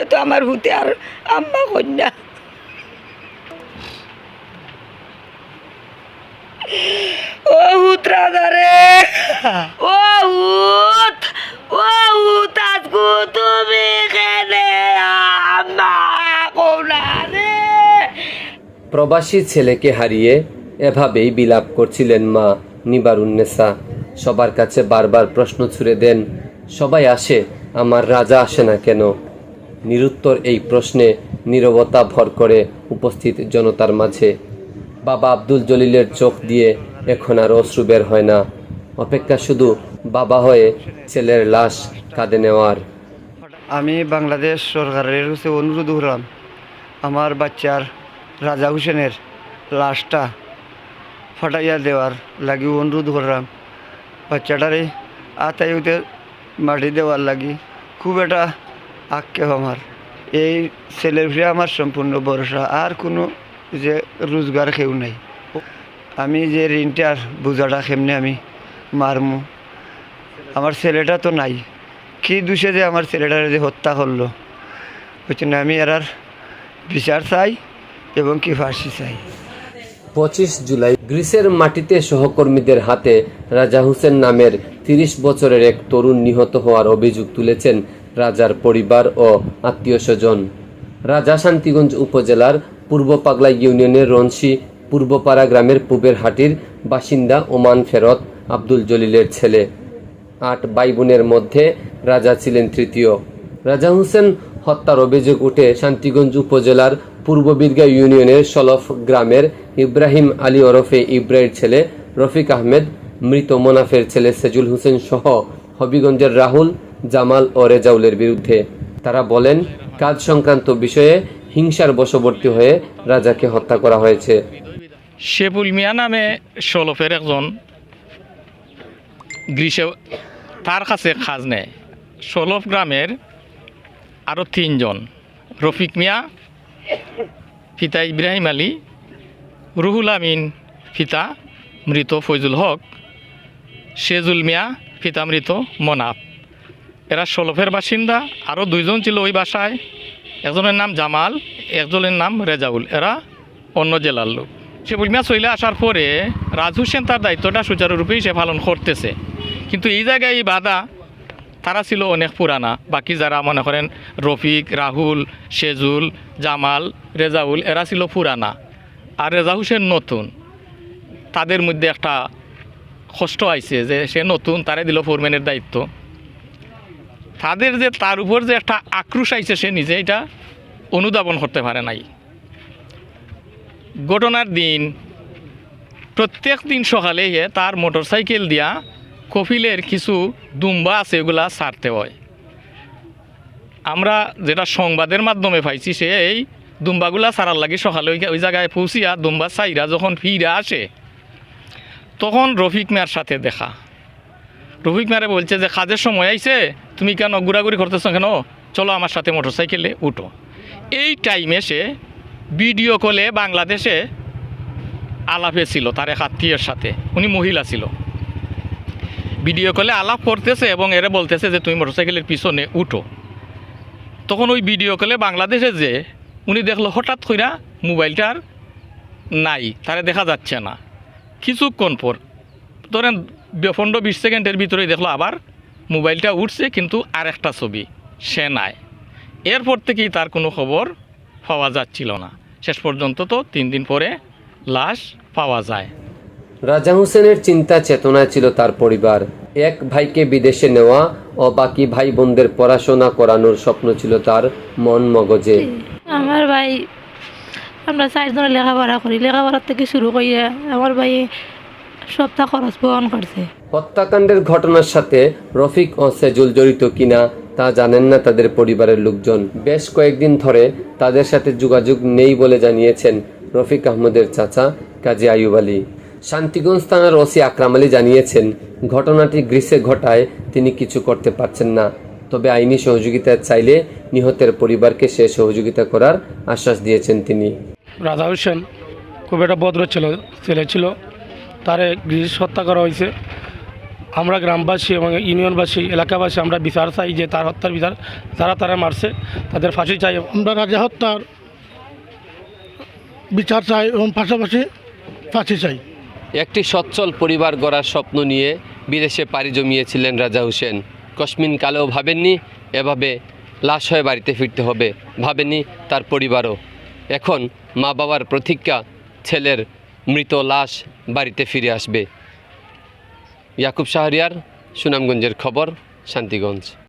এ তো আমার ভূতে আর আম্মা কন্যা। ও ভূত রাজারে ও ভূত ও ভূত, আজকু তুমি কেনে আম্মা কোনা রে। প্রবাসী ছেলেকে হারিয়ে এভাবেই বিলাপ করছিলেন মা নিবারুন্নেসা সবার কাছে বারবার প্রশ্ন ছুড়ে দেন, সবাই আসে, আমার রাজা আসে না কেন? নিরুত্তর এই প্রশ্নে নীরবতা ভর করে উপস্থিত জনতার মাঝে। বাবা আব্দুল জলিলের চোখ দিয়ে এখন আর অশ্রু বের হয় না। অপেক্ষা শুধু বাবা হয়ে ছেলের লাশ কাঁদে নেওয়ার। আমি বাংলাদেশ সরকারের কাছে অনুরোধ করলাম, আমার বাচ্চার রাজা হোসেনের লাশটা ফাটাইয়া দেওয়ার লাগি অনুরোধ করলাম। বাচ্চাটারে আতাইতে মাটি দেওয়ার লাগি খুব একটা আক্ষেপ আমার। এই ছেলের ফিরে আমার সম্পূর্ণ ভরসা। আর কোনো যে রোজগার কেউ নাই। আমি যে ঋণটার বোঝাটা কেমনে আমি মারমু? আমার ছেলেটা তো নাই। কি দুষে যে আমার ছেলেটার যে হত্যা করল? জন্য আমি এরার বিচার চাই এবং কি ফাঁসি চাই। পঁচিশ জুলাই, গ্রিসের মাটিতে সহকর্মীদের হাতে রাজা হোসেন নামের তিরিশ বছরের এক তরুণ নিহত হওয়ার অভিযোগ তুলেছেন রাজার পরিবার ও আত্মীয় স্বজন। রাজা শান্তিগঞ্জ উপজেলার পূর্ব পাগলা ইউনিয়নের রনসি, পূর্বপাড়া গ্রামের পূবের হাটির বাসিন্দা ওমান ফেরত আব্দুল জলিলের ছেলে। আট ভাই বোনের মধ্যে রাজা ছিলেন তৃতীয়। রাজা হোসেন হত্যার অভিযোগ উঠে শান্তিগঞ্জ উপজেলার পূর্ব বীরগা ইউনিয়নের সলফ গ্রামের ইব্রাহিম আলী ওরফে ইব্রাহির ছেলে রফিক আহমেদ, মৃত মোনাফের ছেলে সেজুল হোসেন সহ হবিগঞ্জের রাহুল জামাল ও রেজাউলের বিরুদ্ধে। তারা বলেন, কাজ সংক্রান্ত বিষয়ে হিংসার বশবর্তী হয়ে রাজাকে হত্যা করা হয়েছে। শেবুল মিয়া নামে সলফের একজন গ্রীষে তার কাছে খাজ নেয়। সলফ গ্রামের আরও তিনজন। রফিক মিয়া ফিতা ইব্রাহিম আলী, রুহুল আমিন, পিতা মৃত ফৈজুল হক সেজুল মিয়া, পিতা মৃত মনাফ এরা সলফের বাসিন্দা আরও দুইজন ছিল ওই বাসায়। একজনের নাম জামাল, একজনের নাম রেজাউল। এরা অন্য জেলার লোক। সে বুলমিয়া চলে আসার পরে রাজ হোসেন তার দায়িত্বটা সুচারুরূপেই সে পালন করতেছে। কিন্তু এই জায়গায় এই বাধা তারা ছিল অনেক পুরানা। বাকি যারা মনে করেন রফিক, রাহুল, সেজুল, জামাল, রেজাউল, এরা ছিল পুরানা। আর রেজা হোসেন নতুন। তাদের মধ্যে একটা কষ্ট আইছে যে সে নতুন, তারে দিল ফোরম্যানের দায়িত্ব। তাদের যে তার উপর যে একটা আক্রোশ আইছে সে নিজে, এটা অনুধাবন করতে পারে নাই। ঘটনার দিন, প্রত্যেক দিন সকালে তার মোটরসাইকেল দিয়া কপিলের কিছু দুম্বা আছে এগুলা ছাড়তে হয়। আমরা যেটা সংবাদের মাধ্যমে পাইছি, সে এই দুম্বাগুলা সারার লাগে সকালে ওই- জায়গায় পৌঁছিয়া দুম্বা চাইরা যখন ফিরে আসে, তখন রফিক মিয়ার সাথে দেখা। রফিক মিয়ারে বলছে যে, কাজের সময় আইছে তুমি কেন ঘোরাঘুরি করতেছ কেন? চলো আমার সাথে মোটরসাইকেলে উঠো। এই টাইমে সে ভিডিও কলে বাংলাদেশে আলাপে ছিল তার আত্মীয়ের সাথে। উনি মহিলা ছিল। ভিডিও কলে আলাপ করতেছে এবং এরা বলতেছে যে, তুমি মোটরসাইকেলের পিছনে উঠো। তখন ওই ভিডিও কলে বাংলাদেশে যে উনি দেখল হঠাৎ কইরা মোবাইলটার নাই, তারে দেখা যাচ্ছে না। কিছুক্ষণ পর, ধরেন পনেরো বিশ সেকেন্ডের ভিতরেই দেখল আবার মোবাইলটা উঠছে কিন্তু আর একটা ছবি সে নাই। এরপর থেকেই তার কোনো খবর পাওয়া যাচ্ছিল না। শেষ পর্যন্ত তো তিন দিন পরে লাশ পাওয়া যায়। রাজা হোসেনের চিন্তা চেতনায় ছিল তার পরিবার। এক ভাইকে বিদেশে নেওয়া ও বাকি ভাই বোনদের পড়াশোনা করানোর স্বপ্ন ছিল তার মন মগজে। আমার ভাই আমরা চারজনে লেখাপড়া করি। লেখাপড়ার থেকে শুরু করিয়া আমার ভাই সপ্তাহ খরচ বহন করছে। হত্যাকাণ্ডের ঘটনার সাথে রফিক ও সেজুল জড়িত কিনা তা জানেন না তাদের পরিবারের লোকজন। বেশ কয়েকদিন ধরে তাদের সাথে যোগাযোগ নেই বলে জানিয়েছেন রফিক আহমদের চাচা কাজী আয়ুব আলী। শান্তিগঞ্জ থানার ওসি আকরাম আলী জানিয়েছেন, ঘটনাটি গ্রীসে ঘটায় তিনি কিছু করতে পারছেন না। তবে আইনি সহযোগিতা চাইলে নিহতের পরিবারকে সে সহযোগিতা করার আশ্বাস দিয়েছেন তিনি। রাজা হোসেন খুব একটা ভদ্র ছিল, ছেলে ছিল। তারে গ্রিস হত্যা করা হয়েছে। আমরা গ্রামবাসী এবং ইউনিয়নবাসী এলাকাবাসী আমরা বিচার চাই যে তার হত্যার বিচার যারা তারা মারছে তাদের ফাঁসি চাই। আমরা রাজা হত্যার বিচার চাই এবং পাশাপাশি ফাঁসি চাই। একটি সচ্ছল পরিবার গড়ার স্বপ্ন নিয়ে বিদেশে পাড়ি জমিয়েছিলেন রাজা হোসেন। কসমিন কালেও ভাবেননি এভাবে লাশ হয়ে বাড়িতে ফিরতে হবে ভাবেননি তার পরিবারও। এখন মা বাবার প্রতীক্ষা ছেলের মৃত লাশ বাড়িতে ফিরে আসবে। ইয়াকুব শাহরিয়ার সুনামগঞ্জের খবর শান্তিগঞ্জ।